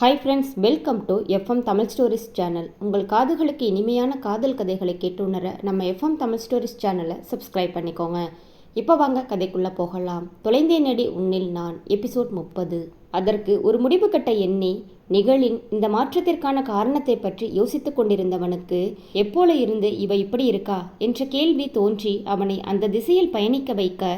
Hi friends welcome to FM Tamil stories channel உங்கள் காதுகளுக்கு இனிமையான காதல் கதைகளை கேட்டுணர நம்ம எஃப்எம் தமிழ் ஸ்டோரிஸ் சேனலை சப்ஸ்கிரைப் பண்ணிக்கோங்க. இப்போ வாங்க கதைக்குள்ளே போகலாம். தொலைந்தே நடி உன்னில் நான் எபிசோட் முப்பது. அதற்கு ஒரு முடிவு கட்ட எண்ணி நிகழின் இந்த மாற்றத்திற்கான காரணத்தை பற்றி யோசித்துக் கொண்டிருந்தவனுக்கு எப்போல இருந்து இவ இப்படி இருக்கா? என்ற கேள்வி தோன்றி அவனை அந்த திசையில் பயணிக்க வைக்க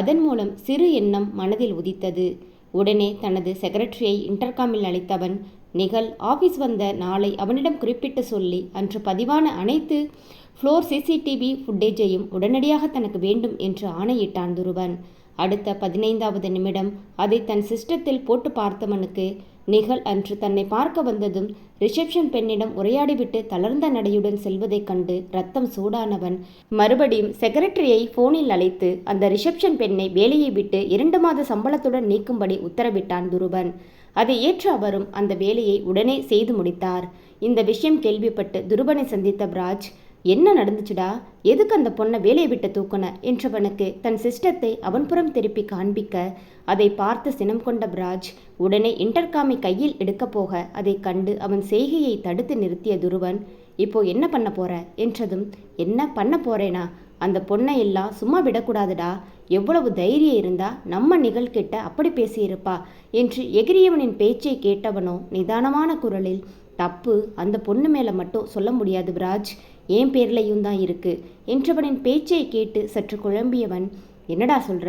அதன் மூலம் சிறு எண்ணம் மனதில் உதித்தது. உடனே தனது செக்ரட்டரியை இன்டர்காமில் அழைத்தவன் நிகழ் ஆபீஸ் வந்த நாளை அவனிடம் குறிப்பிட்டு சொல்லி அன்று பதிவான அனைத்து ஃப்ளோர் சிசிடிவி ஃபுட்டேஜையும் உடனடியாக தனக்கு வேண்டும் என்று ஆணையிட்டான் துருவன். அடுத்த பதினைந்தாவது நிமிடம் அதை தன் சிஸ்டத்தில் போட்டு பார்த்தவனுக்கு நிகழ் அன்று தன்னை பார்க்க வந்ததும் ரிசப்ஷன் பெண்ணிடம் உரையாடிவிட்டு தளர்ந்த நடையுடன் செல்வதைக் கண்டு ரத்தம் சூடானவன். மறுபடியும் செக்ரட்டரியை போனில் அழைத்து அந்த ரிசப்ஷன் பெண்ணை வேலையை விட்டு இரண்டு மாத சம்பளத்துடன் நீக்கும்படி உத்தரவிட்டான் துருபன் அதை ஏற்று அவரும் அந்த வேலையை உடனே செய்து முடித்தார். இந்த விஷயம் கேள்விப்பட்டு துருபனை சந்தித்த பிராஜ் என்ன நடந்துச்சுடா? எதுக்கு அந்த பொண்ணை வேலையை விட்டு தூக்குன? என்றவனுக்கு தன் சிஸ்டத்தை அவன் புறம் திருப்பி காண்பிக்க அதை பார்த்து சினம் கொண்ட பிராஜ் உடனே இன்டர்காமை கையில் எடுக்கப் போக அதை கண்டு அவன் செய்கையை தடுத்து நிறுத்திய துருவன் இப்போ என்ன பண்ண போற? என்றதும் என்ன பண்ண போறேனா? அந்த பொண்ணை எல்லாம் சும்மா விடக்கூடாதுடா. எவ்வளவு தைரியம் இருந்தா நம்ம நிகழ்கிட்ட அப்படி பேசியிருப்பா என்று எகிரியவனின் பேச்சை கேட்டவனோ நிதானமான குரலில் தப்பு. அந்த பொண்ணு மேலே மட்டும் சொல்ல முடியாது பிராஜ். என் பேர்லையும் தான் இருக்கு. என்றவனின் பேச்சை கேட்டு சற்று குழம்பியவன் என்னடா சொல்ற?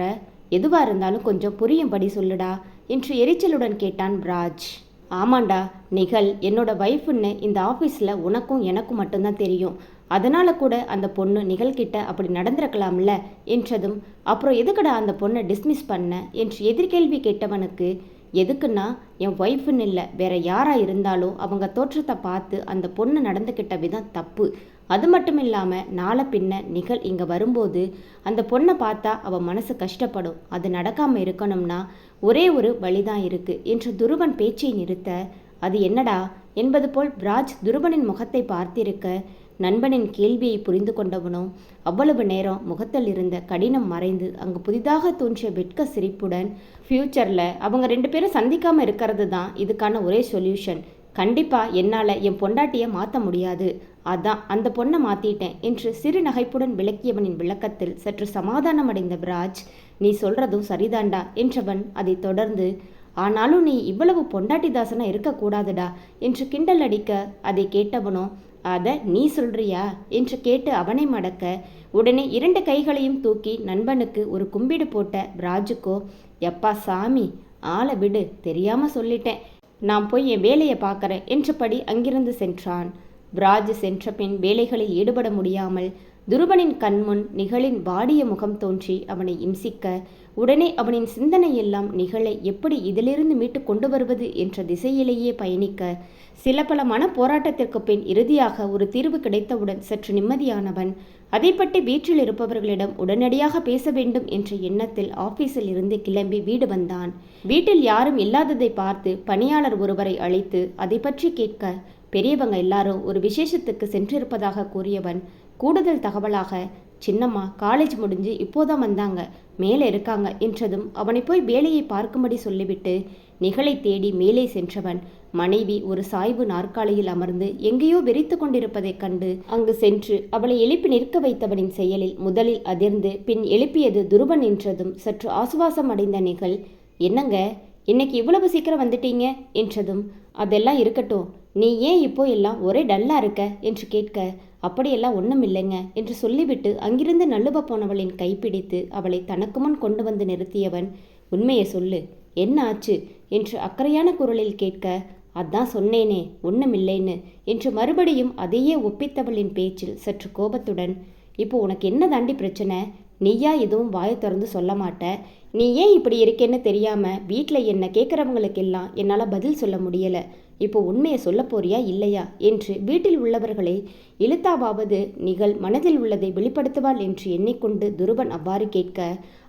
எதுவா இருந்தாலும் கொஞ்சம் புரியும்படி சொல்லுடா என்று எரிச்சலுடன் கேட்டான் ராஜ். ஆமாண்டா நிகழ் என்னோட வைஃப்புன்னு இந்த ஆஃபீஸில் உனக்கும் எனக்கும் மட்டும்தான் தெரியும். அதனால கூட அந்த பொண்ணு நிகழ்கிட்ட அப்படி நடந்திருக்கலாம்ல என்றதும் அப்புறம் எதுக்குடா அந்த பொண்ணை டிஸ்மிஸ் பண்ண? என்று எதிர்கேள்வி கேட்டவனுக்கு எதுக்குன்னா என் ஒய்ஃப்னு இல்லை வேற யாரா இருந்தாலும் அவங்க தோற்றத்தை பார்த்து அந்த பொண்ணு நடந்துக்கிட்ட விதம் தப்பு. அது மட்டும் இல்லாமல் நாளை பின்ன நிகழ் இங்கே வரும்போது அந்த பொண்ணை பார்த்தா அவள் மனசு கஷ்டப்படும். அது நடக்காமல் இருக்கணும்னா ஒரே ஒரு வழிதான் இருக்கு என்று துருவன் பேச்சை நிறுத்த அது என்னடா? என்பது போல் பிராஜ் துருவனின் முகத்தை பார்த்திருக்க நண்பனின் கேள்வியை புரிந்து கொண்டவனோ அவ்வளவு நேரம் முகத்தில் இருந்த கடினம் மறைந்து அங்கு புதிதாக தோன்றிய வெட்க சிரிப்புடன் ஃப்யூச்சரில் அவங்க ரெண்டு பேரும் சந்திக்காமல் இருக்கிறது தான் இதுக்கான ஒரே சொல்யூஷன் கண்டிப்பாக என்னால் என் பொண்டாட்டியை மாற்ற முடியாது. அதான் அந்த பொண்ணை மாற்றிட்டேன் என்று சிறு நகைப்புடன் விளக்கியவனின் விளக்கத்தில் சற்று சமாதானம் அடைந்த பிராஜ் நீ சொல்றதும் சரிதாண்டா என்றவன் அதை தொடர்ந்து ஆனாலும் நீ இவ்வளவு பொண்டாட்டி தாசனா இருக்கக்கூடாதுடா என்று கிண்டல் அடிக்க அதை கேட்டவனோ அதை நீ சொல்றியா? என்று கேட்டு அவனை மடக்க உடனே இரண்டு கைகளையும் தூக்கி நண்பனுக்கு ஒரு கும்பிடு போட்ட ராஜுக்கோ எப்பா சாமி ஆளை விடு தெரியாம சொல்லிட்டேன். நான் போய் என் வேலையை பார்க்கறேன் என்றபடி அங்கிருந்து சென்றான். பிராஜ் சென்ற பின் வேலைகளில் ஈடுபட முடியாமல் துருவனின் கண்முன் நிகழின் வாடிய முகம் தோன்றி அவனை இம்சிக்க உடனே அவனின் சிந்தனையெல்லாம் நிகழை எப்படி இதிலிருந்து மீட்டு கொண்டு வருவது என்ற திசையிலேயே பயணிக்க சில பல மன போராட்டத்திற்கு பின் இறுதியாக ஒரு தீர்வு கிடைத்தவுடன் சற்று நிம்மதியானவன். அதை பற்றி வீட்டில் இருப்பவர்களிடம் உடனடியாக பேச வேண்டும் என்ற எண்ணத்தில் ஆபீஸில் இருந்து கிளம்பி வீடு வந்தான். வீட்டில் யாரும் இல்லாததை பார்த்து பணியாளர் ஒருவரை அழைத்து அதை பற்றி கேட்க பெரியவங்க எல்லாரும் ஒரு விசேஷத்துக்கு சென்றிருப்பதாக கூறியவன். கூடுதல் தகவலாக சின்னம்மா காலேஜ் முடிஞ்சு இப்போதான் வந்தாங்க. மேலே இருக்காங்க என்றதும் அவனை போய் வேலையை பார்க்கும்படி சொல்லிவிட்டு நிகழை தேடி மேலே சென்றவன். மனைவி ஒரு சாய்வு நாற்காலியில் அமர்ந்து எங்கேயோ வெறித்து கொண்டிருப்பதைக் கண்டு அங்கு சென்று அவளை எழுப்பி நிற்க வைத்தவனின் செயலில் முதலில் அதிர்ந்து பின் எழுப்பியது துருவன் என்றதும் சற்று ஆசுவாசம் அடைந்த நிகழ் என்னங்க? இன்னைக்கு இவ்வளவு சீக்கிரம் வந்துட்டீங்க? என்றதும் அதெல்லாம் இருக்கட்டும். நீ ஏன் இப்போ எல்லாம் ஒரே டல்லா இருக்க? என்று கேட்க அப்படியெல்லாம் ஒன்றும் இல்லைங்க என்று சொல்லிவிட்டு அங்கிருந்து நழுவ போனவளின் கைப்பிடித்து அவளை தனக்கு முன் கொண்டு வந்து நிறுத்தியவன் உண்மையை சொல்லு என்ன ஆச்சு? என்று அக்கறையான குரலில் கேட்க அதான் சொன்னேனே ஒன்றுமில்லைன்னு என்று மறுபடியும் அதையே ஒப்பித்தவளின் பேச்சில் சற்று கோபத்துடன் இப்போ உனக்கு என்ன தாண்டி பிரச்சனை? நீயா எதுவும் வாயை திறந்து சொல்ல மாட்ட. நீ ஏன் இப்படி இருக்கேன்னு தெரியாம வீட்டில் என்ன கேட்குறவங்களுக்கெல்லாம் என்னால் பதில் சொல்ல முடியலை. இப்போ உண்மையை சொல்ல போறியா இல்லையா? என்று வீட்டில் உள்ளவர்களை இழுத்தாவாவது நிகழ் மனதில் உள்ளதை வெளிப்படுத்துவாள் என்று எண்ணிக்கொண்டு துருவன் அவ்வாறு கேட்க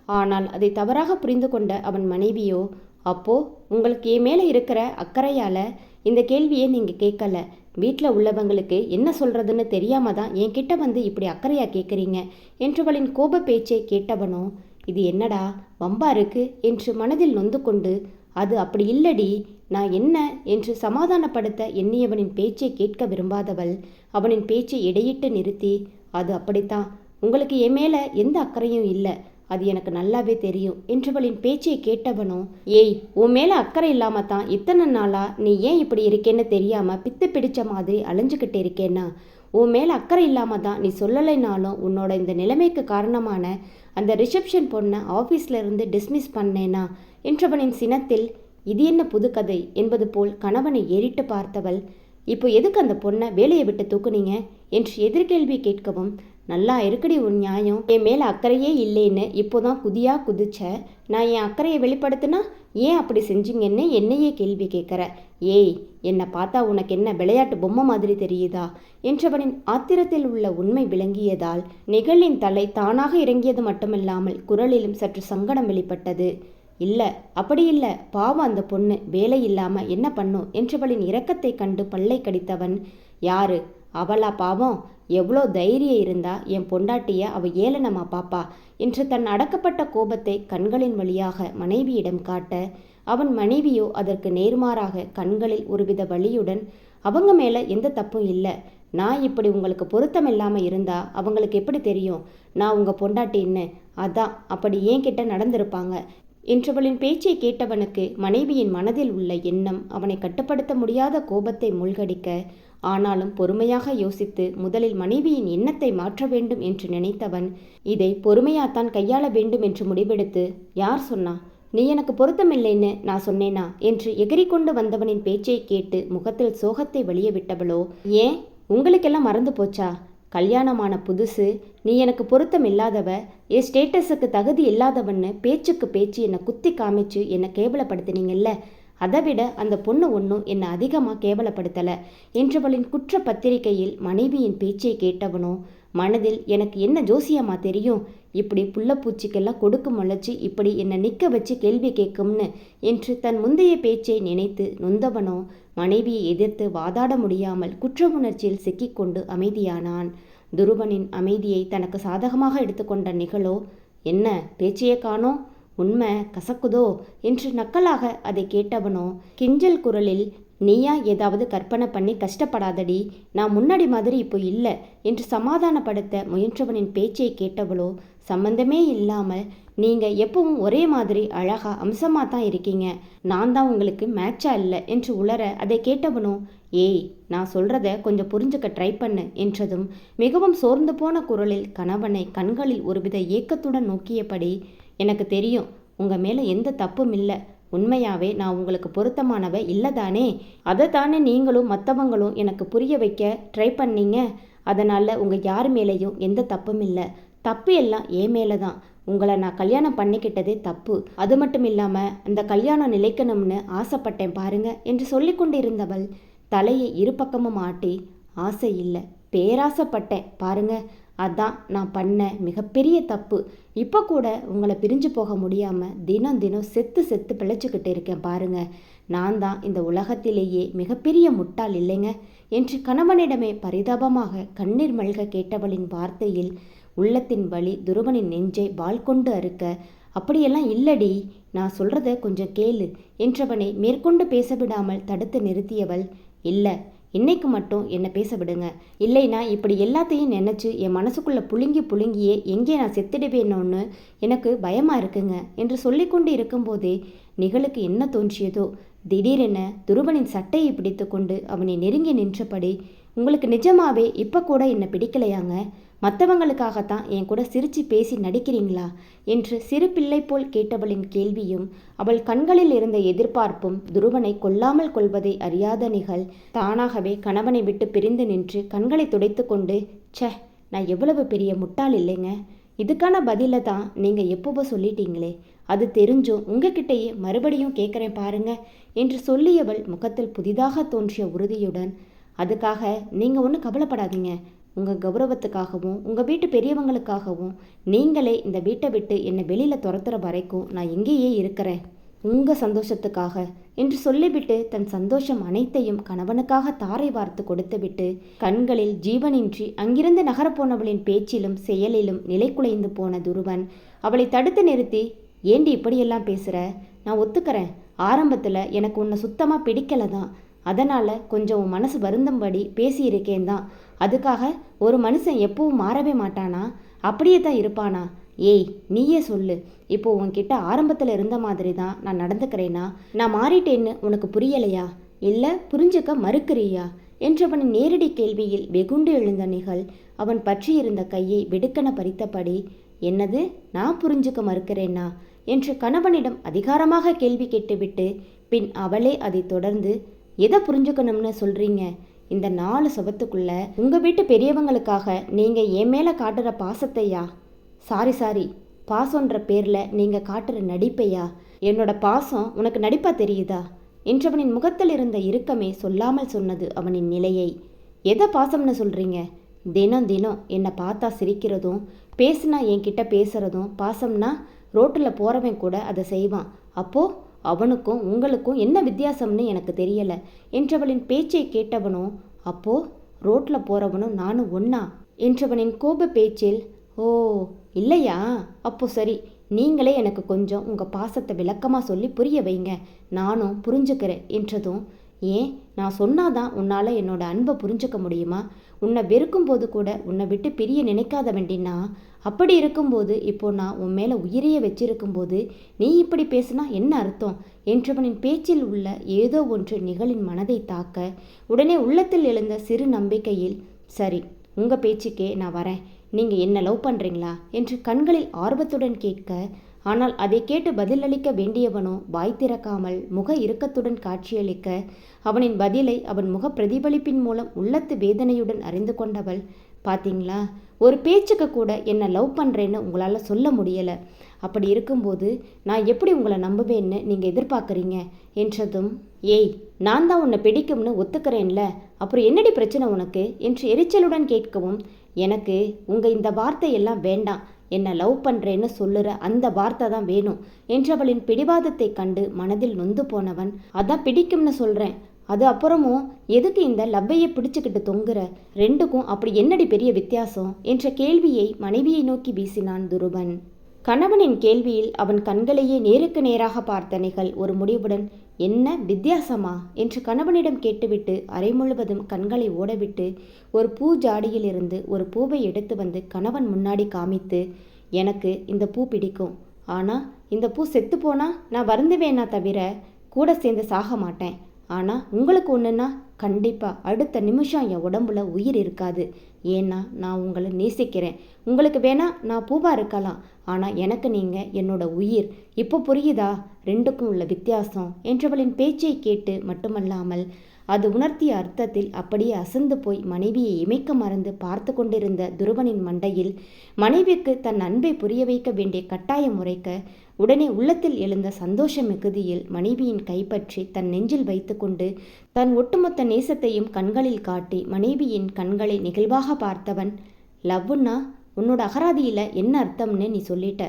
ஆனால் அதை தவறாக புரிந்து கொண்ட அவன் மனைவியோ அப்போ உங்களுக்கு என் மேலே இருக்கிற அக்கறையால இந்த கேள்வியை நீங்கள் கேட்கல. வீட்டில் உள்ளவங்களுக்கு என்ன சொல்றதுன்னு தெரியாம தான் என்கிட்ட வந்து இப்படி அக்கறையா கேட்குறீங்க? என்றவளின் கோப பேச்சை கேட்டவனோ இது என்னடா வம்பா இருக்கு? என்று மனதில் நொந்து கொண்டு அது அப்படி இல்லடி நான் என்ன என்று சமாதானப்படுத்த எண்ணியவனின் பேச்சை கேட்க விரும்பாதவள் அவனின் பேச்சை இடையிட்டு நிறுத்தி அது அப்படித்தான். உங்களுக்கு என் மேலே எந்த அக்கறையும் இல்லை. அது எனக்கு நல்லாவே தெரியும். என்றவளின் பேச்சை கேட்டவனோ ஏய் உன் மேலே அக்கறை இல்லாம தான் இத்தனை நாளா நீ ஏன் இப்படி இருக்கேன்னு தெரியாம பித்து பிடிச்ச மாதிரி அலைஞ்சுக்கிட்டு இருக்கேன்னா? உன் மேலே அக்கறை இல்லாம தான் நீ சொல்லலைனாலும் உன்னோட இந்த நிலைமைக்கு காரணமான அந்த ரிசப்ஷன் பொண்ணை ஆஃபீஸ்ல இருந்து டிஸ்மிஸ் பண்ணேனா? என்றவனின் சினத்தில் இது என்ன புதுக்கதை என்பது போல் கணவனை ஏறிட்டு பார்த்தவள் இப்போ எதுக்கு அந்த பொண்ணை வேலையை விட்டு தூக்குனீங்க? என்று எதிர்கேள்வி கேட்கவும் நல்லா இருக்குடி உன் நியாயம். என் மேலே அக்கறையே இல்லைன்னு இப்போதான் குதியா குதிச்ச. நான் என் அக்கறையை வெளிப்படுத்தினா ஏன் அப்படி செஞ்சீங்கன்னு என்னையே கேள்வி கேட்குற. ஏய் என்னை பார்த்தா உனக்கு என்ன விளையாட்டு பொம்மை மாதிரி தெரியுதா? என்றவனின் ஆத்திரத்தில் உள்ள உண்மை விளங்கியதால் நிகழின் தலை தானாக இறங்கியது மட்டுமில்லாமல் குரலிலும் சற்று சங்கடம் வெளிப்பட்டது. இல்லை அப்படி இல்லை. பாவம் அந்த பொண்ணு. வேலை இல்லாமல் என்ன பண்ணும்? என்றவளின் இரக்கத்தை கண்டு பல்லை கடித்தவன் யாரு? அவளா பாவம்? எவ்வளோ தைரியம் இருந்தா என் பொண்டாட்டிய அவ ஏளனமா பாப்பா என்று தன் அடக்கப்பட்ட கோபத்தை கண்களின் வழியாக மனைவியிடம் காட்ட அவன் மனைவியோ அதற்கு நேர்மாறாக கண்களில் ஒருவித வலியுடன் அவங்க மேல எந்த தப்பும் இல்லை. நான் இப்படி உங்களுக்கு பொருத்தம் இல்லாமல் இருந்தா அவங்களுக்கு எப்படி தெரியும்? நான் உங்கள் பொண்டாட்டின்னு அதான் அப்படி ஏன் கிட்ட நடந்திருப்பாங்க? என்றவளின் பேச்சை கேட்டவனுக்கு மனைவியின் மனதில் உள்ள எண்ணம் அவனை கட்டுப்படுத்த முடியாத கோபத்தை மூழ்கடிக்க ஆனாலும் பொறுமையாக யோசித்து முதலில் மனைவியின் எண்ணத்தை மாற்ற வேண்டும் என்று நினைத்தவன் இதை பொறுமையாத்தான் கையாள வேண்டும் என்று முடிவெடுத்து யார் சொன்னா? நீ எனக்கு பொருத்தமில்லைன்னு நான் சொன்னேனா? என்று எகிரிக்கொண்டு வந்தவனின் பேச்சை கேட்டு முகத்தில் சோகத்தை வெளியே விட்டவளோ ஏன்? உங்களுக்கெல்லாம் மறந்து போச்சா? கல்யாணமான புதுசு நீ எனக்கு பொருத்தம் இல்லாதவ என் ஸ்டேட்டஸுக்கு தகுதி இல்லாதவன்னு பேச்சுக்கு பேச்சு என்னை குத்தி காமிச்சு என்னை கேவலப்படுத்தினீங்கல்ல? அதை விட அந்த பொண்ணு ஒன்றும் என்னை அதிகமாக கேவலப்படுத்தலை. என்றவளின் குற்ற பத்திரிகையில் மனைவியின் பேச்சை கேட்டவனோ மனதில் எனக்கு என்ன ஜோசியம்மா தெரியும்? இப்படி புள்ளப்பூச்சிக்கெல்லாம் கொடுக்கும் முளைச்சி இப்படி என்னை நிற்க வச்சு கேள்வி கேட்கும்னு என்று தன் முந்தைய பேச்சை நினைத்து நொந்தவனோ மனைவியை எதிர்த்து வாதாட முடியாமல் குற்ற உணர்ச்சியில் சிக்கிக்கொண்டு அமைதியானான். துருவனின் அமைதியை தனக்கு சாதகமாக எடுத்துக்கொண்ட நிகழோ என்ன பேச்சையே காணோம் உண்மை கசக்குதோ? என்று நக்கலாக அதை கேட்டவனோ கிஞ்சல் குரலில் நீயா ஏதாவது கற்பனை பண்ணி கஷ்டப்படாதடி நான் முன்னாடி மாதிரி இப்போ இல்லை என்று சமாதானப்படுத்த முயன்றவனின் பேச்சை கேட்டவளோ சம்பந்தமே இல்லாமல் நீங்கள் எப்பவும் ஒரே மாதிரி அழகாக அம்சமாக தான் இருக்கீங்க. நான் தான் உங்களுக்கு மேட்சாக இல்லை என்று உளர அதை கேட்டவனோ ஏய் நான் சொல்கிறத கொஞ்சம் புரிஞ்சுக்க ட்ரை பண்ணு என்றதும் மிகவும் சோர்ந்து போன குரலில் கணவனை கண்களில் ஒருவித ஏக்கத்துடன் நோக்கியபடி எனக்கு தெரியும் உங்கள் மேலே எந்த தப்பும் இல்லை. உண்மையாவே நான் உங்களுக்கு பொருத்தமானவ இல்லைதானே? அதை தானே நீங்களும் மற்றவங்களும் எனக்கு புரிய வைக்க ட்ரை பண்ணீங்க. அதனால் உங்கள் யார் மேலேயும் எந்த தப்பும் இல்லை. தப்பு எல்லாம் என் மேலே தான் உங்களை நான் கல்யாணம் பண்ணிக்கிட்டதே தப்பு. அது மட்டும் இல்லாமல் அந்த கல்யாணம் நிலைக்கணும்னு ஆசைப்பட்டேன் பாருங்க என்று சொல்லிக்கொண்டிருந்தவள் தலையை இரு பக்கமும் ஆட்டி ஆசை இல்லை பேராசைப்பட்டேன் பாருங்க. அதான் நான் பண்ண மிகப்பெரிய தப்பு. இப்போ கூட உங்களை பிரிஞ்சு போக முடியாமல் தினம் தினம் செத்து செத்து பிழைச்சிக்கிட்டு இருக்கேன் பாருங்க. நான் தான் இந்த உலகத்திலேயே மிகப்பெரிய முட்டாள் இல்லைங்க என்று கணவனிடமே பரிதாபமாக கண்ணீர் மல்க கேட்டவளின் வார்த்தையில் உள்ளத்தின் வழி துருவனின் நெஞ்சை வாள் கொண்டு அறுக்க அப்படியெல்லாம் இல்லடி நான் சொல்றத கொஞ்சம் கேளு என்றவனை மேற்கொண்டு பேச விடாமல் தடுத்து நிறுத்தியவள் இல்லை இன்னைக்கு மட்டும் என்னை பேச விடுங்க இல்லைனா இப்படி எல்லாத்தையும் நினச்சி என் மனசுக்குள்ளே புழுங்கி புழுங்கியே எங்கே நான் செத்துடுவேனோன்னு எனக்கு பயமாக இருக்குங்க என்று சொல்லிக்கொண்டு இருக்கும்போதே நிகழுக்கு என்ன தோன்றியதோ திடீரென துருவனின் சட்டையை பிடித்து கொண்டு அவனை நெருங்கி நின்றபடி உங்களுக்கு நிஜமாவே இப்போ கூட என்னை பிடிக்கலையாங்க? மற்றவங்களுக்காகத்தான் என் கூட சிரித்து பேசி நடிக்கிறீங்களா? என்று சிறு பிள்ளை போல் கேட்டவளின் கேள்வியும் அவள் கண்களில் இருந்த எதிர்பார்ப்பும் துருவனை கொல்லாமல் கொள்வதை அறியாத நிகழ் தானாகவே கணவனை விட்டு பிரிந்து நின்று கண்களை துடைத்து கொண்டு ச்சே நான் எவ்வளவு பெரிய முட்டாள் இல்லைங்க. இதுக்கான பதிலை தான் நீங்கள் எப்போவோ சொல்லிட்டீங்களே. அது தெரிஞ்சும் உங்ககிட்டயே மறுபடியும் கேட்குறேன் பாருங்க என்று சொல்லியவள் முகத்தில் புதிதாக தோன்றிய உறுதியுடன் அதுக்காக நீங்கள் ஒன்றும் கவலைப்படாதீங்க. உங்கள் கௌரவத்துக்காகவும் உங்கள் வீட்டு பெரியவங்களுக்காகவும் நீங்களே இந்த வீட்டை விட்டு என்னை வெளியில் துரத்துற வரைக்கும் நான் இங்கேயே இருக்கிறேன். உங்கள் சந்தோஷத்துக்காக என்று சொல்லிவிட்டு தன் சந்தோஷம் அனைத்தையும் கணவனுக்காக தாரை வார்த்து கொடுத்துவிட்டு கண்களில் ஜீவனின்றி அங்கிருந்து நகரப்போனவளின் பேச்சிலும் செயலிலும் நிலை குலைந்து போன துருவன் அவளை தடுத்து நிறுத்தி ஏண்டி இப்படியெல்லாம் பேசுகிற நான் ஒத்துக்கிறேன். ஆரம்பத்தில் எனக்கு உன்னை சுத்தமாக பிடிக்கல தான். அதனால் கொஞ்சம் உன் மனசு வருந்தும்படி பேசியிருக்கேன் தான். அதுக்காக ஒரு மனுஷன் எப்பவும் மாறவே மாட்டானா? அப்படியே தான் இருப்பானா? ஏய் நீயே சொல்லு. இப்போ உன்கிட்ட ஆரம்பத்தில் இருந்த மாதிரி தான் நான் நடந்துக்கிறேனா? நான் மாறிட்டேன்னு உனக்கு புரியலையா? இல்லை புரிஞ்சுக்க மறுக்கிறியா? என்றவன் நேரடி கேள்வியில் வெகுண்டு எழுந்த நிகழ் அவன் பற்றியிருந்த கையை வெடுக்கென பறித்தபடி என்னது? நான் புரிஞ்சுக்க மறுக்கிறேனா? என்று கணவனிடம் அதிகாரமாக கேள்வி கேட்டுவிட்டு பின் அவளே அதை தொடர்ந்து எதை புரிஞ்சுக்கணும்னு சொல்றீங்க? இந்த நாலு சுபத்துக்குள்ள உங்க வீட்டு பெரியவங்களுக்காக நீங்க என் மேல காட்டுற பாசத்தையா? Sorry sorry. பாசன்ற பேர்ல நீங்க காட்டுற நடிப்பையா? என்னோட பாசம் உனக்கு நடிப்பா தெரியுதா? என்றவனின் முகத்தில் இருந்த இறுக்கமே சொல்லாமல் சொன்னது அவனின் நிலையை. எதை பாசம்னு சொல்றீங்க? தினம் தினம் என்னை பார்த்தா சிரிக்கிறதும் பேசுனா என்கிட்ட பேசுறதும் பாசம்னா ரோட்டில் போகிறவன் கூட அதை செய்வான். அப்போ அவனுக்கும் உங்களுக்கும் என்ன வித்தியாசம்னு எனக்கு தெரியல. என்றவளின் பேச்சை கேட்டவனும் அப்போ ரோட்டில் போகிறவனும் நானும் ஒன்னா என்றவனின் கோப பேச்சில் ஓ இல்லையா? அப்போ சரி நீங்களே எனக்கு கொஞ்சம் உங்கள் பாசத்தை விளக்கமாக சொல்லி புரிய வைங்க. நானும் புரிஞ்சுக்கிறேன். என்றதும் ஏன்? நான் சொன்னாதான் உன்னால் என்னோட அன்பை புரிஞ்சுக்க முடியுமா? உன்னை வெறுக்கும் போது கூட உன்னை விட்டு பிரிய நினைக்காத வேண்டினா அப்படி இருக்கும்போது இப்போ நான் உன் மேலே உயிரையே வச்சிருக்கும்போது நீ இப்படி பேசுனா என்ன அர்த்தம்? என்றவனின் பேச்சில் உள்ள ஏதோ ஒன்று நிகழின் மனதை தாக்க உடனே உள்ளத்தில் எழுந்த சிறு நம்பிக்கையில் சரி உங்கள் பேச்சுக்கே நான் வரேன். நீங்கள் என்ன லவ் பண்ணுறீங்களா என்று கண்களில் ஆர்வத்துடன் கேட்க ஆனால் அதை கேட்டு பதிலளிக்க வேண்டியவனோ வாய் திறக்காமல் முக இறுக்கத்துடன் காட்சியளிக்க அவனின் பதிலை அவன் முக பிரதிபலிப்பின் மூலம் உள்ளத்து வேதனையுடன் அறிந்து கொண்டவள் பாத்தீங்களா? ஒரு பேச்சுக்கு கூட என்னை லவ் பண்ணுறேன்னு உங்களால் சொல்ல முடியலை. அப்படி இருக்கும்போது நான் எப்படி உங்களை நம்புவேன்னு நீங்கள் எதிர்பார்க்குறீங்க? என்றதும் ஏய் நான் தான் உன்னை பிடிக்கும்னு ஒத்துக்கிறேன்ல. அப்புறம் என்னடி பிரச்சனை உனக்கு? என்று எரிச்சலுடன் கேட்கவும் எனக்கு உங்கள் இந்த வார்த்தையெல்லாம் வேண்டாம். என்னை லவ் பண்ணுறேன்னு சொல்லுற அந்த வார்த்தை தான் வேணும். என்றவளின் பிடிவாதத்தை கண்டு மனதில் நொந்து போனவன் அதான் பிடிக்கும்னு சொல்கிறேன் அது அப்புறமும் எதுக்கு இந்த லவ்வையை பிடிச்சுக்கிட்டு தொங்குற? ரெண்டுக்கும் அப்படி என்னடி பெரிய வித்தியாசம்? என்ற கேள்வியை மனைவியை நோக்கி வீசினான் துருபன். கணவனின் கேள்வியில் அவன் கண்களையே நேருக்கு நேராக பார்த்த நிகழ் ஒரு முடிவுடன் என்ன வித்தியாசமா? என்று கணவனிடம் கேட்டுவிட்டு அறை முழுவதும் கண்களை ஓடவிட்டு ஒரு பூ ஜாடியிலிருந்து ஒரு பூவை எடுத்து வந்து கணவன் முன்னாடி காமித்து எனக்கு இந்த பூ பிடிக்கும். ஆனால் இந்த பூ செத்து போனா நான் வருந்துவேனா தவிர கூட சேர்ந்து சாக மாட்டேன். ஆனால் உங்களுக்கு ஒன்றுன்னா கண்டிப்பாக அடுத்த நிமிஷம் என் உடம்புல உயிர் இருக்காது. ஏன்னா நான் உங்களை நேசிக்கிறேன். உங்களுக்கு வேணா நான் பூவாக இருக்கலாம். ஆனால் எனக்கு நீங்கள் என்னோட உயிர். இப்போ புரியுதா? ரெண்டுக்கும் உள்ள வித்தியாசம். என்றவளின் பேச்சை கேட்டு மட்டுமல்லாமல் அது உணர்த்திய அர்த்தத்தில் அப்படியே அசந்து போய் மனைவியை இமைக்க மறந்து பார்த்து கொண்டிருந்த துருவனின் மண்டையில் மனைவிக்கு தன் அன்பை புரிய வைக்க வேண்டிய கட்டாயம் உரைக்க உடனே உள்ளத்தில் எழுந்த சந்தோஷ மிகுதியில் மனைவியின் கைப்பற்றி தன் நெஞ்சில் வைத்துக்கொண்டு தன் ஒட்டுமொத்த நேசத்தையும் கண்களில் காட்டி மனைவியின் கண்களை நிகழ்வாக பார்த்தவன் லவ்வுன்னா உன்னோட அகராதியில் என்ன அர்த்தம்னு நீ சொல்லிட்ட.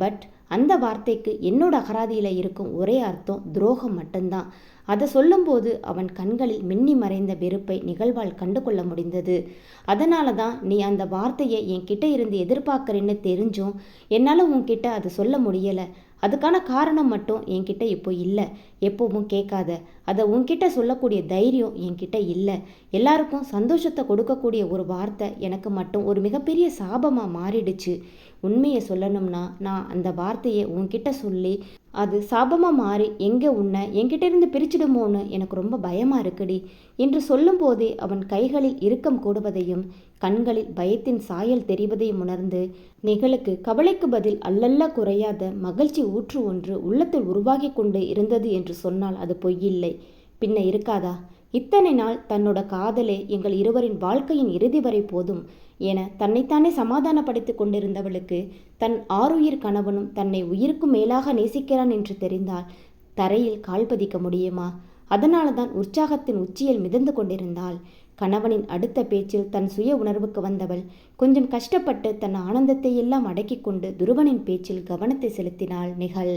பட் அந்த வார்த்தைக்கு என்னோட அகராதியில் இருக்கும் ஒரே அர்த்தம் துரோகம் மட்டும்தான். அதை சொல்லும்போது அவன் கண்களில் மின்னி மறைந்த வெறுப்பை நிகழ்வால் கண்டு கொள்ள முடிந்தது. அதனால தான் நீ அந்த வார்த்தையை என்கிட்ட இருந்து எதிர்பார்க்குறேன்னு தெரிஞ்சும் என்னால் உன்கிட்ட அதை சொல்ல முடியலை. அதுக்கான காரணம் மட்டும் என்கிட்ட இப்போ இல்லை. எப்போவும் கேட்காத. அதை உன்கிட்ட சொல்லக்கூடிய தைரியம் என்கிட்ட இல்லை. எல்லாருக்கும் சந்தோஷத்தை கொடுக்கக்கூடிய ஒரு வார்த்தை எனக்கு மட்டும் ஒரு மிகப்பெரிய சாபமாக மாறிடுச்சு. உண்மையை சொல்லணும்னா நான் அந்த வார்த்தையை உன்கிட்ட சொல்லி அது சாபமாக மாறி எங்கே உன்னை என்கிட்ட இருந்து பிரிச்சிடுமோன்னு எனக்கு ரொம்ப பயமாக இருக்குடி. என்று சொல்லும்போதே அவன் கைகளில் இறுக்கம் கூடுவதையும் கண்களில் பயத்தின் சாயல் தெரிவதை உணர்ந்து நிகழுக்கு கவலைக்கு பதில் அல்லல்ல குறையாத மகிழ்ச்சி ஊற்று ஒன்று உள்ளத்தில் உருவாகி கொண்டு இருந்தது என்று சொன்னால் அது பொய்யில்லை. பின்ன இருக்காதா? இத்தனை நாள் தன்னோட காதலே எங்கள் இருவரின் வாழ்க்கையின் இறுதி வரை போதும் என தன்னைத்தானே சமாதானப்படுத்திக் கொண்டிருந்தவளுக்கு தன் ஆறுயிர் கணவனும் தன்னை உயிருக்கும் மேலாக நேசிக்கிறான் என்று தெரிந்தால் தரையில் கால் பதிக்க முடியுமா? அதனால தான் உற்சாகத்தின் உச்சியில் மிதந்து கொண்டிருந்தாள். கணவனின் அடுத்த பேச்சில் தன் சுய உணர்வுக்கு வந்தவள் கொஞ்சம் கஷ்டப்பட்டு தன் ஆனந்தத்தை எல்லாம் அடக்கி கொண்டு துருவனின் பேச்சில் கவனத்தை செலுத்தினாள் நிகழ்.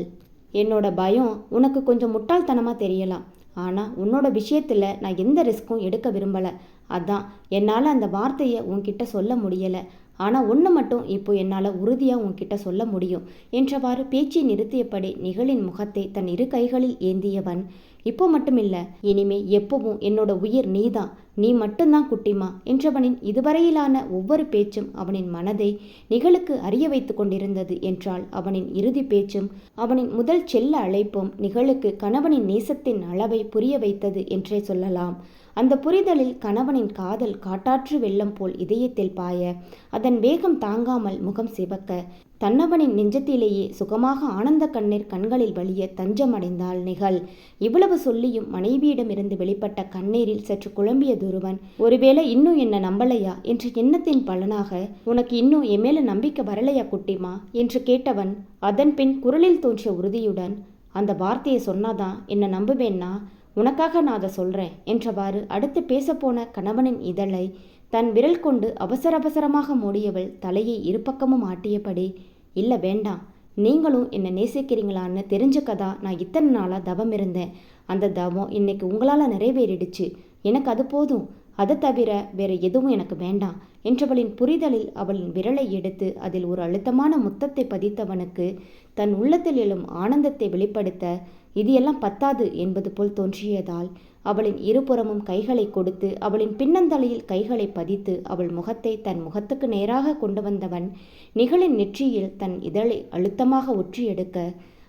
என்னோட பயம் உனக்கு கொஞ்சம் முட்டாள்தனமாக தெரியலாம். ஆனால் உன்னோட விஷயத்தில் நான் எந்த ரிஸ்க்கும் எடுக்க விரும்பலை. அதான் என்னால் அந்த வார்த்தையை உன்கிட்ட சொல்ல முடியலை. ஆனால் ஒன்று மட்டும் இப்போ என்னால் உறுதியாக உன்கிட்ட சொல்ல முடியும் என்றவாறு பேச்சை நிறுத்தியபடி நிகழின் முகத்தை தன் இரு கைகளில் ஏந்தியவன். இப்போ இல்லை இனிமே எப்பவும் என்னோட உயிர் நீதான். நீ மட்டும்தான் குட்டிமா என்றவனின் இதுவரையிலான ஒவ்வொரு பேச்சும் அவனின் மனதை நிகழுக்கு அறிய வைத்து கொண்டிருந்தது என்றால் அவனின் இறுதி பேச்சும் அவனின் முதல் செல்ல அழைப்பும் நிகழுக்கு கணவனின் நேசத்தின் அளவை புரிய வைத்தது என்றே சொல்லலாம். அந்த புரிதலில் கணவனின் காதல் காட்டாற்று வெள்ளம் போல் இதயத்தில் பாய அதன் வேகம் தாங்காமல் முகம் சிவக்க தன்னவனின் நெஞ்சத்திலேயே சுகமாக ஆனந்த கண்ணீர் கண்களில் வழிய தஞ்சமடைந்தாள் நிகழ். இவ்வளவு சொல்லியும் மனைவியிடமிருந்து வெளிப்பட்ட கண்ணீரில் சற்று குழம்பிய துருவன் ஒருவேளை இன்னும் என்ன நம்பலையா என்ற எண்ணத்தின் பலனாக உனக்கு இன்னும் என் மேல நம்பிக்கை வரலையா குட்டிமா என்று கேட்டவன் அதன் பின் குரலில் தோன்றிய உறுதியுடன் அந்த வார்த்தையை சொன்னாதான் என்ன நம்புவேன்னா? உனக்காக நான் அதை சொல்கிறேன் என்றவாறு அடுத்து பேசப்போன கணவனின் இதழை தன் விரல் கொண்டு அவசர அவசரமாக மூடியவள் தலையை இருபக்கமும் ஆட்டியபடி இல்லை வேண்டாம். நீங்களும் என்னை நேசிக்கிறீங்களான்னு தெரிஞ்சுக்கதா நான் இத்தனை நாளாக தவம் இருந்தேன். அந்த தவம் இன்னைக்கு உங்களால் நிறைவேறிடுச்சு. எனக்கு அது போதும். அதை தவிர வேற எதுவும் எனக்கு வேண்டாம். என்றவளின் புரிதலில் அவளின் விரலை எடுத்து அதில் ஒரு அழுத்தமான முத்தத்தை பதித்தவனுக்கு தன் உள்ளத்தில் எழும் ஆனந்தத்தை வெளிப்படுத்த இது எல்லாம் பத்தாது என்பது போல் தோன்றியதால் அவளின் இருபுறமும் கைகளை கொடுத்து அவளின் பின்னந்தலையில் கைகளை பதித்து அவள் முகத்தை தன் முகத்துக்கு நேராக கொண்டு வந்தவன் நிகழின் நெற்றியில் தன் இதழை அழுத்தமாக ஒற்றி எடுக்க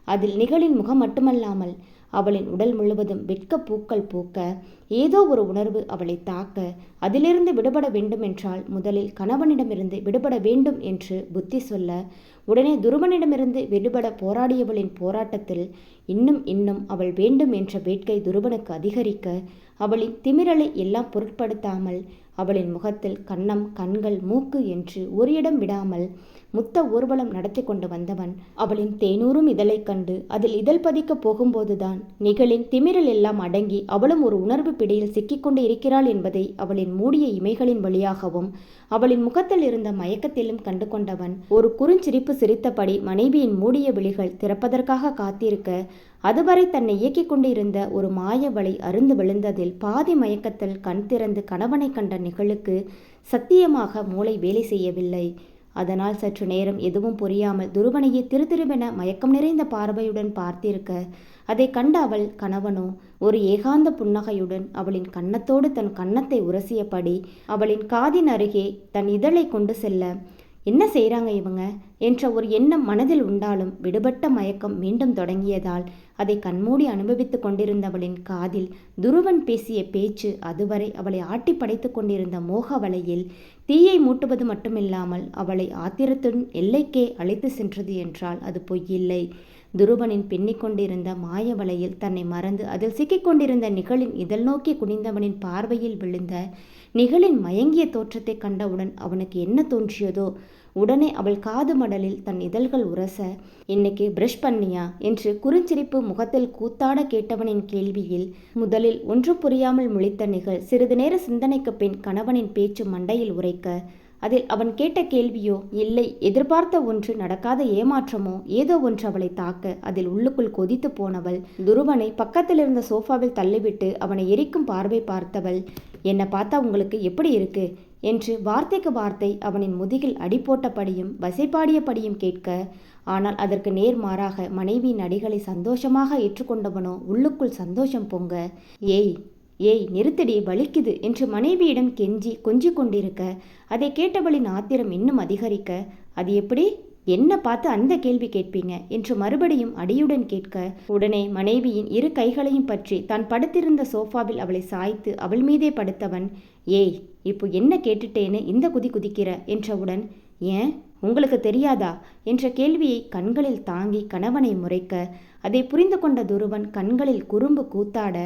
அதில் நிகழின் முகம் மட்டுமல்லாமல் அவளின் உடல் முழுவதும் வெட்க பூக்கள் பூக்க ஏதோ ஒரு உணர்வு அவளை தாக்க அதிலிருந்து விடுபட வேண்டுமென்றால் முதலில் கணவனிடமிருந்து விடுபட வேண்டும் என்று புத்தி சொல்ல உடனே துருவனிடமிருந்து விடுபட போராடியவளின் போராட்டத்தில் இன்னும் இன்னும் அவள் வேண்டும் என்ற வேட்கை துருவனுக்கு அதிகரிக்க அவளின் திமிரலை எல்லாம் பொருட்படுத்தாமல் அவளின் முகத்தில் கன்னம் கண்கள் மூக்கு என்று ஒரு இடம் விடாமல் முத்த ஊர்வலம் நடத்தி கொண்டு வந்தவன் அவளின் தேனூரும் இதழைக் கண்டு அதில் இதழ் பதிக்கப் போகும்போதுதான் நிகழின் திமிரல் எல்லாம் அடங்கி அவளும் ஒரு உணர்வு பிடியில் சிக்கிக்கொண்டு இருக்கிறாள் என்பதை அவளின் மூடிய இமைகளின் வழியாகவும் அவளின் முகத்தில் இருந்த மயக்கத்திலும் கண்டு கொண்டவன் ஒரு குறுஞ்சிரிப்பு சிரித்தபடி மனைவியின் மூடிய விழிகள் திறப்பதற்காக காத்திருக்க அதுவரை தன்னை இயக்கிக் கொண்டிருந்த ஒரு மாயவளை அருந்து விழுந்ததில் பாதி மயக்கத்தில் கண் திறந்து கணவனை கண்ட நிகழுக்கு சத்தியமாக மூளை வேலை செய்யவில்லை. அதனால் சற்று நேரம் எதுவும் புரியாமல் துருவனையே திருதிருவென மயக்கம் நிறைந்த பார்வையுடன் பார்த்திருக்க அதை கண்ட அவள் கணவனோ ஒரு ஏகாந்த புன்னகையுடன் அவளின் கன்னத்தோடு தன் கன்னத்தை உரசியபடி அவளின் காதின் அருகே தன் இதழை கொண்டு செல்ல என்ன செய்கிறாங்க இவங்க? என்ற ஒரு எண்ணம் மனதில் உண்டாலும் விடுபட்ட மயக்கம் மீண்டும் தொடங்கியதால் அதை கண்மூடி அனுபவித்து கொண்டிருந்தவளின் காதில் துருவன் பேசிய பேச்சு அதுவரை அவளை ஆட்டி படைத்து கொண்டிருந்த மோக வலையில் தீயை மூட்டுவது மட்டுமில்லாமல் அவளை ஆத்திரத்துடன் எல்லைக்கே அழைத்து சென்றது என்றால் அது பொய்யில்லை. துருவனின் பின்னிக் கொண்டிருந்த மாய வலையில் தன்னை மறந்து அதில் சிக்கிக் கொண்டிருந்த நிகழின் இதழ் நோக்கி குனிந்தவனின் பார்வையில் விழுந்த நிகழின் மயங்கிய தோற்றத்தை கண்டவுடன் அவனுக்கு என்ன தோன்றியதோ உடனே அவள் காது மடலில் தன் இதழ்கள் உரச இன்னைக்கு பிரஷ் பண்ணியா? என்று குறுஞ்சிரிப்பு முகத்தில் கூத்தாட கேட்டவனின் கேள்வியில் முதலில் ஒன்றும் புரியாமல் முழித்த நிகழ் சிறிது நேர சிந்தனைக்கு பின் கணவனின் பேச்சு மண்டையில் உரைக்க அதில் அவன் கேட்ட கேள்வியோ இல்லை எதிர்பார்த்த ஒன்று நடக்காத ஏமாற்றமோ ஏதோ ஒன்று அவளை தாக்க அதில் உள்ளுக்குள் கொதித்து போனவள் துருவனை பக்கத்தில் இருந்த சோஃபாவில் தள்ளிவிட்டு அவனை எரிக்கும் பார்வை பார்த்தவள் என்னை பார்த்தா உங்களுக்கு எப்படி இருக்கு? என்று வார்த்தைக்கு வார்த்தை அவனின் முதுகில் அடி போட்டபடியும் வசைப்பாடியபடியும் கேட்க ஆனால் அதற்கு நேர்மாறாக மனைவியின் அடிகளை சந்தோஷமாக ஏற்றுக்கொண்டவனோ உள்ளுக்குள் சந்தோஷம் பொங்க. ஏய் ஏய் நிறுத்தடி வலிக்குது என்று மனைவியிடம் கெஞ்சி கொஞ்சிக் கொண்டிருக்க அதை கேட்டவளின் ஆத்திரம் இன்னும் அதிகரிக்க அது எப்படி? என்ன பார்த்து அந்த கேள்வி கேட்பீங்க? என்று மறுபடியும் அடியுடன் கேட்க உடனே மனைவியின் இரு கைகளையும் பற்றி தான் படுத்திருந்த சோஃபாவில் அவளை சாய்த்து அவள் மீதே படுத்தவன் ஏய் இப்போ என்ன கேட்டுட்டேன்னு இந்த குதி குதிக்கிற? என்றவுடன் ஏன்? உங்களுக்கு தெரியாதா? என்ற கேள்வியை கண்களில் தாங்கி கணவனை முறைக்க அதை புரிந்து கொண்ட துருவன் கண்களில் குறும்பு கூத்தாட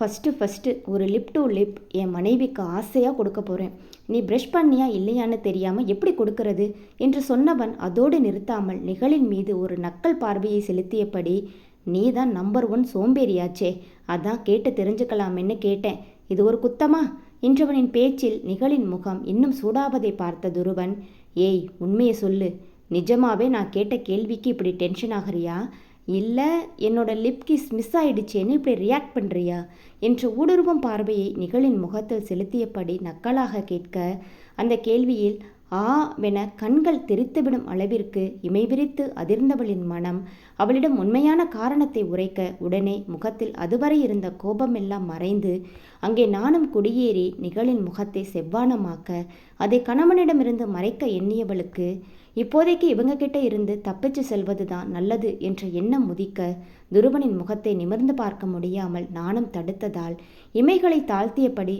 ஃபஸ்ட்டு ஃபஸ்ட்டு ஒரு லிப் டு லிப் என் மனைவிக்கு ஆசையாக கொடுக்க போகிறேன் நீ ப்ரஷ் பண்ணியா இல்லையான்னு தெரியாமல் எப்படி கொடுக்கறது? என்று சொன்னவன் அதோடு நிறுத்தாமல் நிகழின் மீது ஒரு நக்கல் பார்வையை செலுத்தியபடி நீ தான் நம்பர் ஒன் சோம்பேறியாச்சே. அதான் கேட்டு தெரிஞ்சுக்கலாமென்னு கேட்டேன். இது ஒரு குத்தமா? என்றவனின் பேச்சில் நிகழின் முகம் இன்னும் சூடாவதை பார்த்த துருவன் ஏய் உண்மையை சொல்லு. நிஜமாவே நான் கேட்ட கேள்விக்கு இப்படி டென்ஷன் ஆகிறியா? இல்லை என்னோட லிப் கிஸ் மிஸ் ஆயிடுச்சேன்னு இப்படி ரியாக்ட் பண்ணுறியா என்ற ஊடுருவம் பார்வையை நிகழின் முகத்தில் செலுத்தியபடி நக்கலாக கேட்க அந்த கேள்வியில் ஆ வென கண்கள் தெரித்துவிடும் அளவிற்கு இமைவிரித்து அதிர்ந்தவளின் மனம் அவளிடம் உண்மையான காரணத்தை உரைக்க உடனே முகத்தில் அதுவரை இருந்த கோபமெல்லாம் மறைந்து அங்கே நானும் குடியேறி நிகழின் முகத்தை செவ்வானமாக்க அதை கணவனிடமிருந்து மறைக்க எண்ணியவளுக்கு இப்போதைக்கு இவங்க கிட்ட இருந்து தப்பிச்சு செல்வதுதான் நல்லது என்ற எண்ணம் முதிக்க துருவனின் முகத்தை நிமிர்ந்து பார்க்க முடியாமல் நானும் தடுத்ததால் இமைகளை தாழ்த்தியபடி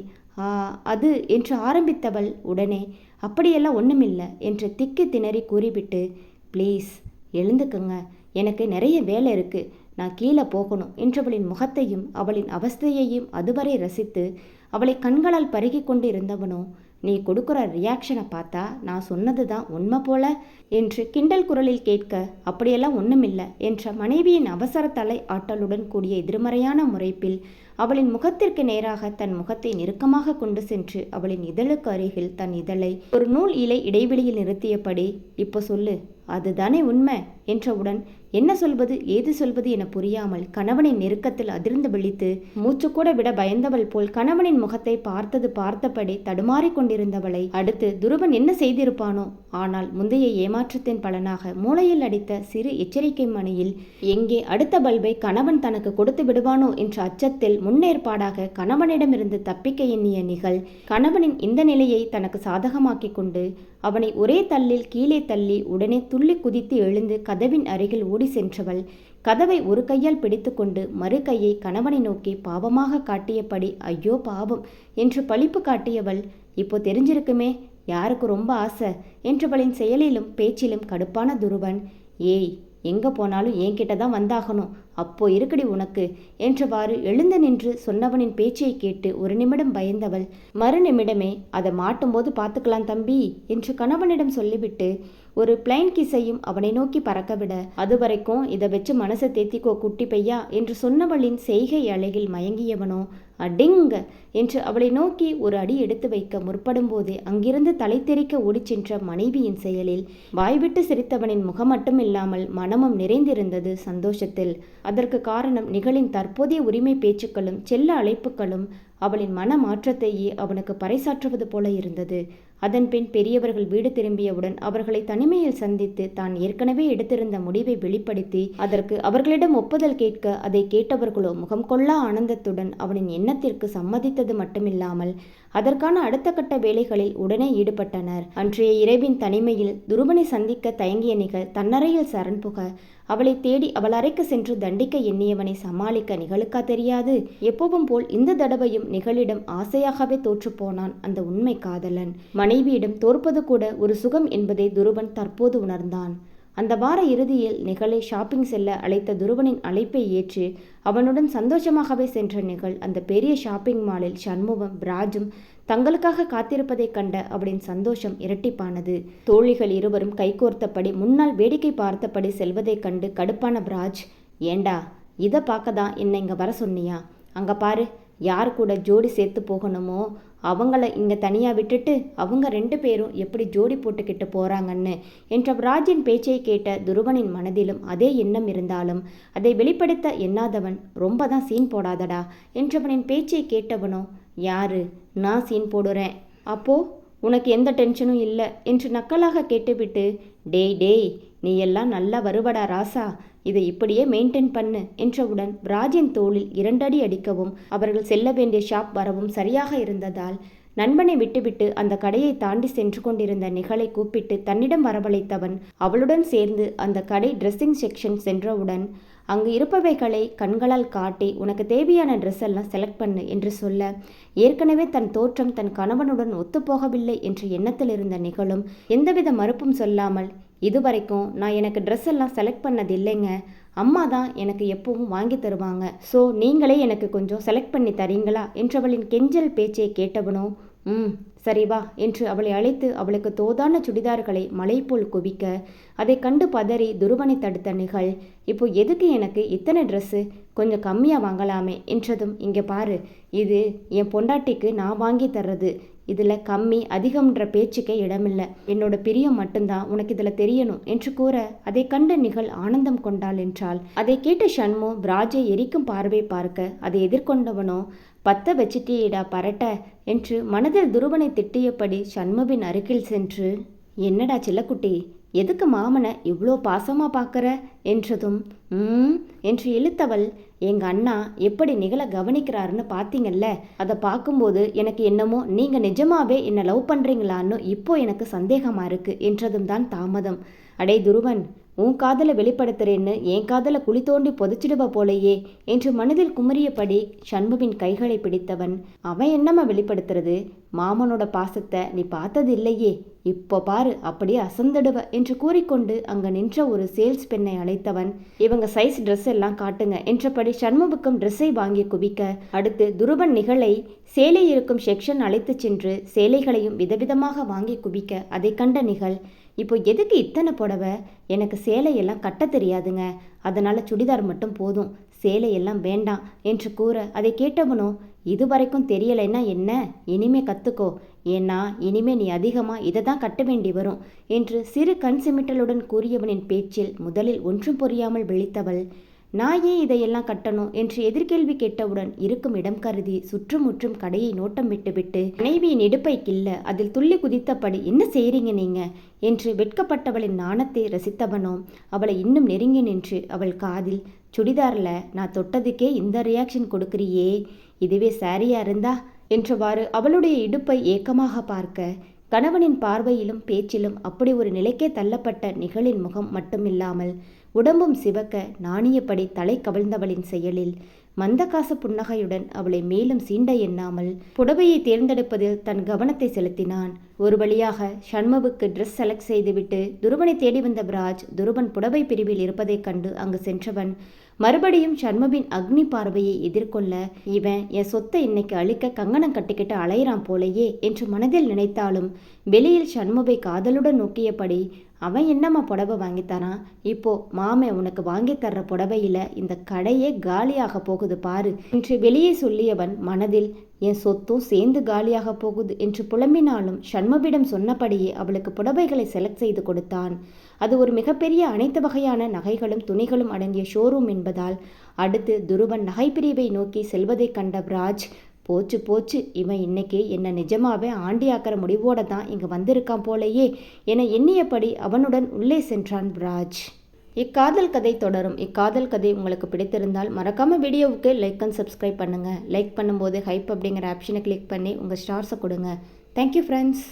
அது என்று ஆரம்பித்தவள் உடனே அப்படியெல்லாம் ஒன்றுமில்லை என்று திக்கி திணறி கூறிவிட்டு ப்ளீஸ் எழுந்துக்குங்க. எனக்கு நிறைய வேலை இருக்கு. நான் கீழே போகணும் என்றவளின் முகத்தையும் அவளின் அவஸ்தையையும் அதுவரை ரசித்து அவளை கண்களால் பருகி கொண்டு இருந்தவனோ நீ கொடுக்குற ரியாக்ஷனை பார்த்தா நான் சொன்னது தான் உண்மை போல என்று கிண்டல் குரலில் கேட்க அப்படியெல்லாம் ஒன்றுமில்லை என்ற மனைவியின் அவசர தலை ஆட்டலுடன் கூடிய எதிர்மறையான முறைப்பில் அவளின் முகத்திற்கு நேராக தன் முகத்தை நெருக்கமாக கொண்டு சென்று அவளின் இதழுக்கு அருகில் தன் இதழை ஒரு நூல் இலை இடைவெளியில் நிறுத்தியபடி இப்போ சொல்லு அதுதானே உண்மை என்றவுடன் என்ன சொல்வது ஏது சொல்வது என புரியாமல் கணவனின் நெருக்கத்தில் அதிர்ந்து விழித்து மூச்சுக்கூட விட பயந்தவள் போல் கணவனின் முகத்தை பார்த்தது பார்த்தபடி தடுமாறிக் கொண்டிருந்தவளை அடுத்து துருவன் என்ன செய்திருப்பானோ? ஆனால் முந்தைய ஏமாற்றத்தின் பலனாக மூளையில் அடித்த சிறு எச்சரிக்கை மணியில் எங்கே அடுத்த பல்பை கணவன் தனக்கு கொடுத்து விடுவானோ என்ற அச்சத்தில் முன்னேற்பாடாக கணவனிடமிருந்து தப்பிக்க எண்ணிய நிகழ் கணவனின் இந்த நிலையை தனக்கு சாதகமாக்கிக் கொண்டு அவனை ஒரே தள்ளில் கீழே தள்ளி உடனே துள்ளி குதித்து எழுந்து கதவின் அருகில் ஓடி சென்றவள். கதவை ஒரு கையால் பிடித்துக்கொண்டு மறு கையை கணவனை நோக்கி பாவமாக காட்டியபடி ஐயோ பாவம் என்று பழிப்பு காட்டியவள் இப்போ தெரிஞ்சிருக்குமே யாருக்கு ரொம்ப ஆசை? என்றவளின் செயலிலும் பேச்சிலும் கடுப்பான துருவன் ஏய் எங்கே போனாலும் என்கிட்ட தான் வந்தாகணும். அப்போ இருக்கடி உனக்கு? என்றவாறு எழுந்து நின்று சொன்னவனின் பேச்சை கேட்டு ஒரு நிமிடம் பயந்தவள் மறு நிமிடமே அதை மாட்டும்போது பார்த்துக்கலாம் தம்பி என்று கணவனிடம் சொல்லிவிட்டு ஒரு பிளைன் கிசையும் அவனை நோக்கி பறக்கவிட அதுவரைக்கும் இதை வச்சு மனசை தேத்திக்கோ குட்டி பையா என்று சொன்னவளின் செய்கை அழகில் மயங்கியவனோ அடிங்க என்று அவளை நோக்கி ஒரு அடி எடுத்து வைக்க முற்படும் போது அங்கிருந்து தலை தெறிக்க ஓடிச் சென்ற மனைவியின் செயலில் வாய்விட்டு சிரித்தவனின் முகம் மட்டும் இல்லாமல் மனமும் நிறைந்திருந்தது சந்தோஷத்தில். அதற்கு காரணம் நிகழின் தற்போதைய உரிமை பேச்சுக்களும் செல்ல அழைப்புகளும் அவளின் மன மாற்றத்தையே அவனுக்கு பறைசாற்றுவது போல இருந்தது. அதன்பின் பெரியவர்கள் வீடு திரும்பியவுடன் அவர்களை தனிமையில் சந்தித்து தான் ஏற்கனவே எடுத்திருந்த முடிவை வெளிப்படுத்தி அதற்கு அவர்களிடம் ஒப்புதல் கேட்க அதை கேட்டவர்களோ முகம் கொள்ளா ஆனந்தத்துடன் அவனின் எண்ணத்திற்கு சம்மதித்தது மட்டுமில்லாமல் அதற்கான அடுத்த கட்ட வேலைகளில் உடனே ஈடுபட்டனர். அன்றைய இரவின் தனிமையில் துருவனை சந்திக்க தயங்கிய நிகழ் தன்னறையில் சரண் புக அவளை தேடி அவள் அறைக்கு சென்று தண்டிக்க எண்ணியவனை சமாளிக்க நிகழுக்கா தெரியாது. எப்பவும் போல் இந்த தடவையும் நிகழிடம் ஆசையாகவே தோற்றுப்போனான் அந்த உண்மை காதலன். மனைவியிடம் தோற்பது கூட ஒரு சுகம் என்பதை துருவன் தற்போது உணர்ந்தான். அந்த வார இறுதியில் நிகழை ஷாப்பிங் செல்ல அழைத்த துருவனின் அழைப்பை ஏற்று அவனுடன் சந்தோஷமாகவே சென்ற நிகழ் அந்த பெரிய ஷாப்பிங் மாலில் சண்முகம் ராஜும் தங்களுக்காக காத்திருப்பதைக் கண்ட அவளின் சந்தோஷம் இரட்டிப்பானது. தோழிகள் இருவரும் கைகோர்த்தபடி முன்னால் வேடிக்கை பார்த்தபடி செல்வதைக் கண்டு கடுப்பான பிராஜ் ஏண்டா இதை பார்க்க தான் என்னை இங்கே வர சொன்னியா? அங்கே பாரு யார் கூட ஜோடி சேர்த்து போகணுமோ அவங்கள இங்கே தனியாக விட்டுட்டு அவங்க ரெண்டு பேரும் எப்படி ஜோடி போட்டுக்கிட்டு போகிறாங்கன்னு என்ற ராஜின் பேச்சை கேட்ட துருவனின் மனதிலும் அதே எண்ணம் இருந்தாலும் அதை வெளிப்படுத்த எண்ணாதவன் ரொம்ப தான் சீன் போடாதடா என்றவனின் பேச்சை கேட்டவனோ யாரு? நான் சீன் போடுறேன். அப்போ உனக்கு எந்த டென்ஷனும் இல்லை என்று நக்கலாக கேட்டுவிட்டு டேய் டேய் நீ எல்லாம் நல்லா வருவடா ராசா. இதை இப்படியே மெயின்டைன் பண்ணு என்றவுடன் ராஜின் தோளில் இரண்டடி அடிக்கவும் அவர்கள் செல்ல வேண்டிய ஷாப் வரவும் சரியாக இருந்ததால் நண்பனை விட்டுவிட்டு அந்த கடையை தாண்டி சென்று கொண்டிருந்த நிகழை கூப்பிட்டு தன்னிடம் வரவழைத்தவன் அவளுடன் சேர்ந்து அந்த கடை ட்ரெஸ்ஸிங் செக்ஷன் சென்றவுடன் அங்கு இருப்பவைகளை கண்களால் காட்டி உனக்கு தேவையான ட்ரெஸ் எல்லாம் செலக்ட் பண்ணு என்று சொல்ல ஏற்கனவே தன் தோற்றம் தன் கணவனுடன் ஒத்துப்போகவில்லை என்ற எண்ணத்தில் இருந்த நிகழும் எந்தவித மறுப்பும் சொல்லாமல் இதுவரைக்கும் நான் எனக்கு ட்ரெஸ் எல்லாம் செலக்ட் பண்ணது இல்லைங்க. அம்மா தான் எனக்கு எப்பவும் வாங்கி தருவாங்க. ஸோ நீங்களே எனக்கு கொஞ்சம் செலக்ட் பண்ணி தரீங்களா? என்றவளின் கெஞ்சல் பேச்சை கேட்டவனோ ம் சரி வா என்று அவளை அழைத்து அவளுக்கு தோதான சுடிதார்களை மலை போல் குவிக்க அதை கண்டு பதறி துருவனை தடுத்த நிகழ் இப்போ எதுக்கு எனக்கு இத்தனை ட்ரெஸ்ஸு கொஞ்சம் கம்மியாக வாங்கலாமே என்றதும் இங்கே பாரு இது என் பொண்டாட்டிக்கு நான் வாங்கி தர்றது. இதில் கம்மி அதிகம்ன்ற பேச்சுக்கே இடமில்லை. என்னோட பிரியம் மட்டும்தான் உனக்கு இதில் தெரியணும் என்று கூற அதை கண்ட நிகழ் ஆனந்தம் கொண்டாள் என்றால் அதை கேட்ட ஷண்மு பிராஜை எரிக்கும் பார்வை பார்க்க அதை எதிர்கொண்டவனோ பத்த வச்சிட்டியடா பரட்ட என்று மனதில் துருவனை திட்டியபடி சண்முவின் அருகில் சென்று என்னடா செல்லக்குட்டி எதுக்கு மாமனை இவ்வளோ பாசமாக பார்க்குற? என்றதும் ம் என்று இழுத்தவள் எங்க அண்ணா எப்படி நிகழ கவனிக்கிறாருன்னு பார்த்தீங்கல்ல அதை பார்க்கும்போது எனக்கு என்னமோ நீங்கள் நிஜமாவே என்னை லவ் பண்ணுறீங்களான்னு இப்போ எனக்கு சந்தேகமாக இருக்கு என்றதும் தான் தாமதம். அடே துருவன் உன் காதலை வெளிப்படுத்துறேன்னு என் காதலை குழி தோண்டி புதைச்சிடுவ போலையே என்று மனதில் குமரியபடி சண்முவின் கைகளை பிடித்தவன் அவன் என்னம்மா வெளிப்படுத்துறது? மாமனோட பாசத்தை நீ பார்த்தது இல்லையே இப்போ பாரு அப்படியே அசந்துடுவ என்று கூறிக்கொண்டு அங்க நின்ற ஒரு சேல்ஸ் பெண்ணை அழைத்தவன் இவங்க சைஸ் ட்ரெஸ் எல்லாம் காட்டுங்க என்றபடி சண்முகம் ட்ரெஸ்ஸை வாங்கி குவிக்க அடுத்து துருவன் நிகழை சேலை இருக்கும் செக்ஷன் அழைத்துச் சென்று சேலைகளையும் விதவிதமாக வாங்கி குவிக்க அதை கண்ட நிகழ் இப்போ எதுக்கு இத்தனை புடவை? எனக்கு சேலையெல்லாம் கட்ட தெரியாதுங்க. அதனால் சுடிதார் மட்டும் போதும். சேலையெல்லாம் வேண்டாம் என்று கூற அதை கேட்டவனோ இதுவரைக்கும் தெரியலைன்னா என்ன? இனிமே கற்றுக்கோ ஏன்னா இனிமே நீ அதிகமாக இதை தான் கட்ட வேண்டி வரும் என்று சிறு கண் சிமிட்டலுடன் கூறியவனின் பேச்சில் முதலில் ஒன்றும் புரியாமல் விழித்தவள் நான் ஏன் இதையெல்லாம் கட்டணும் என்று எதிர்கேள்வி கேட்டவுடன் இருக்கும் இடம் கருதி சுற்றுமுற்றும் கடையை நோட்டம் விட்டுவிட்டு மனைவியின் இடுப்பை கில்ல அதில் துள்ளி குதித்தபடி என்ன செய்றீங்க நீங்க? என்று வெட்கப்பட்டவளின் நாணத்தை ரசித்தவனோ அவளை இன்னும் நெருங்கி நின்று அவள் காதில் சுடிதாரில் நான் தொட்டதுக்கே இந்த ரியாக்ஷன் கொடுக்குறியே இதுவே சாரியா இருந்தா? என்றவாறு அவளுடைய இடுப்பை ஏக்கமாக பார்க்க கணவனின் பார்வையிலும் பேச்சிலும் அப்படி ஒரு நிலைக்கே தள்ளப்பட்ட நிகழின் முகம் மட்டுமில்லாமல் உடம்பும் சிவக்க நாணியபடி தலை கவிழ்ந்தவளின் செயலில் மந்தகாச புன்னகையுடன் அவளை மேலும் சீண்ட எண்ணாமல் புடவையை தேர்ந்தெடுப்பதில் தன் கவனத்தை செலுத்தினான். ஒரு வழியாக ஷண்முவுக்கு ட்ரெஸ் செலக்ட் செய்துவிட்டு துருவனை தேடி வந்த பிராஜ் துருவன் புடவை பிரிவில் இருப்பதைக் கண்டு அங்கு சென்றவன் மறுபடியும் ஷண்முவின் அக்னி பார்வையை எதிர்கொள்ள இவன் என் சொத்தை இன்னைக்கு அழிக்க கங்கணம் கட்டிக்கிட்டு அலையிறான் போலையே என்று மனதில் நினைத்தாலும் வெளியில் ஷண்முவை காதலுடன் நோக்கியபடி அவன் என்னம்மா புடவை வாங்கித்தரான் இப்போ மாமே உனக்கு வாங்கித்தர்ற புடவையில இந்த கடையே காலியாக போகுது பாரு என்று வெளியே சொல்லியவன் மனதில் என் சொத்தும் சேர்ந்து காலியாக போகுது என்று புலம்பினாலும் சண்முவிடம் சொன்னபடியே அவளுக்கு புடவைகளை செலக்ட் செய்து கொடுத்தான். அது ஒரு மிகப்பெரிய அனைத்து வகையான நகைகளும் துணிகளும் அடங்கிய ஷோரூம் என்பதால் அடுத்து துருவன் நகைப்பிரிவை நோக்கி செல்வதைக் கண்ட ராஜ் போச்சு போச்சு. இவன் இன்னைக்கு என்னை நிஜமாவே ஆண்டியாக்கிற முடிவோட தான் இங்கே வந்திருக்கான் போலையே என எண்ணியபடி அவனுடன் உள்ளே சென்றான் ராஜ். இக்காதல் கதை தொடரும். இக்காதல் கதை உங்களுக்கு பிடித்திருந்தால் மறக்காமல் வீடியோவுக்கு லைக் அண்ட் சப்ஸ்கிரைப் பண்ணுங்கள் லைக் பண்ணும்போது ஹைப் அப்படிங்கிற ஆப்ஷனை கிளிக் பண்ணி உங்கள் ஸ்டார்ஸை கொடுங்க. Thank you friends